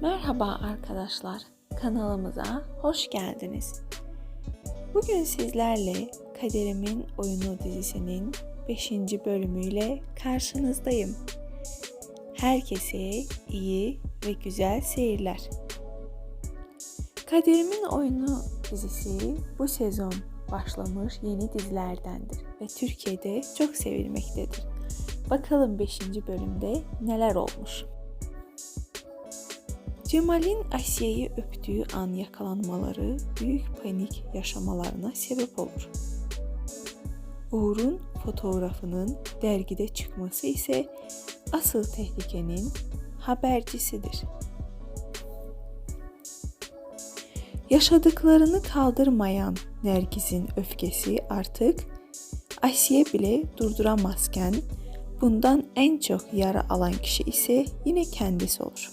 Merhaba arkadaşlar, kanalımıza hoş geldiniz. Bugün sizlerle Kaderimin Oyunu dizisinin 5. bölümüyle karşınızdayım. Herkese iyi ve güzel seyirler. Kaderimin Oyunu dizisi bu sezon başlamış yeni dizilerdendir ve Türkiye'de çok sevilmektedir. Bakalım 5. bölümde neler olmuş. Cemal'in Asiye'yi öptüğü an yakalanmaları büyük panik yaşamalarına sebep olur. Uğur'un fotoğrafının dergide çıkması ise asıl tehlikenin habercisidir. Yaşadıklarını kaldırmayan Nergiz'in öfkesi artık Asiye bile durduramazken bundan en çok yara alan kişi ise yine kendisi olur.